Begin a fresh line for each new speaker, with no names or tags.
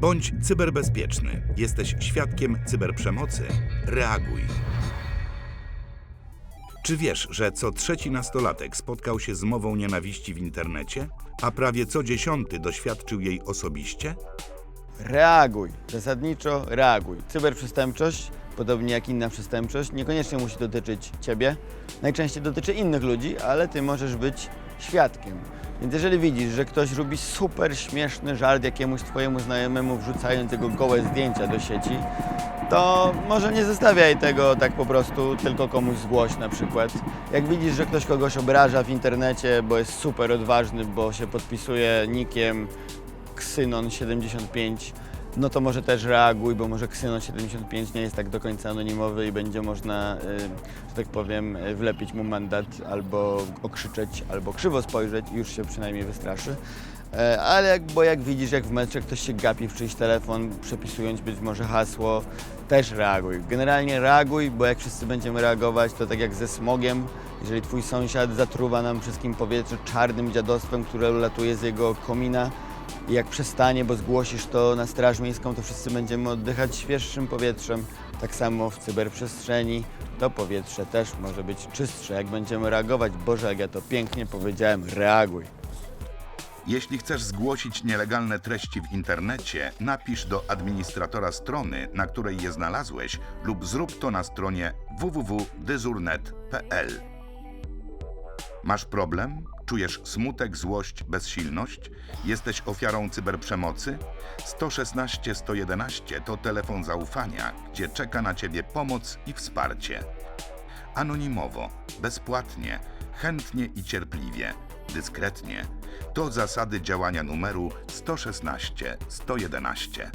Bądź cyberbezpieczny. Jesteś świadkiem cyberprzemocy? Reaguj. Czy wiesz, że co trzeci nastolatek spotkał się z mową nienawiści w internecie, a prawie co dziesiąty doświadczył jej osobiście?
Reaguj. Zasadniczo reaguj. Cyberprzestępczość, podobnie jak inna przestępczość, niekoniecznie musi dotyczyć ciebie. Najczęściej dotyczy innych ludzi, ale ty możesz być świadkiem. Więc jeżeli widzisz, że ktoś robi super śmieszny żart jakiemuś twojemu znajomemu, wrzucając jego gołe zdjęcia do sieci, to może nie zostawiaj tego tak po prostu, tylko komuś zgłoś na przykład. Jak widzisz, że ktoś kogoś obraża w internecie, bo jest super odważny, bo się podpisuje nikiem Ksynon75, no to może też reaguj, bo może Ksynon75 nie jest tak do końca anonimowy i będzie można, y, że tak powiem, y, wlepić mu mandat albo okrzyczeć, albo krzywo spojrzeć i już się przynajmniej wystraszy. E, Ale jak, bo jak widzisz, jak w metrze ktoś się gapi w czyjś telefon, przepisując być może hasło, też reaguj. Generalnie reaguj, bo jak wszyscy będziemy reagować, to tak jak ze smogiem, jeżeli twój sąsiad zatruwa nam wszystkim powietrze czarnym dziadostwem, które latuje z jego komina, i jak przestanie, bo zgłosisz to na Straż Miejską, to wszyscy będziemy oddychać świeższym powietrzem. Tak samo w cyberprzestrzeni to powietrze też może być czystsze. Jak będziemy reagować, Boże, jak ja to pięknie powiedziałem, reaguj.
Jeśli chcesz zgłosić nielegalne treści w internecie, napisz do administratora strony, na której je znalazłeś, lub zrób to na stronie www.dyzurnet.pl. Masz problem? Czujesz smutek, złość, bezsilność? Jesteś ofiarą cyberprzemocy? 116 111 to telefon zaufania, gdzie czeka na Ciebie pomoc i wsparcie. Anonimowo, bezpłatnie, chętnie i cierpliwie, dyskretnie. To zasady działania numeru 116 111.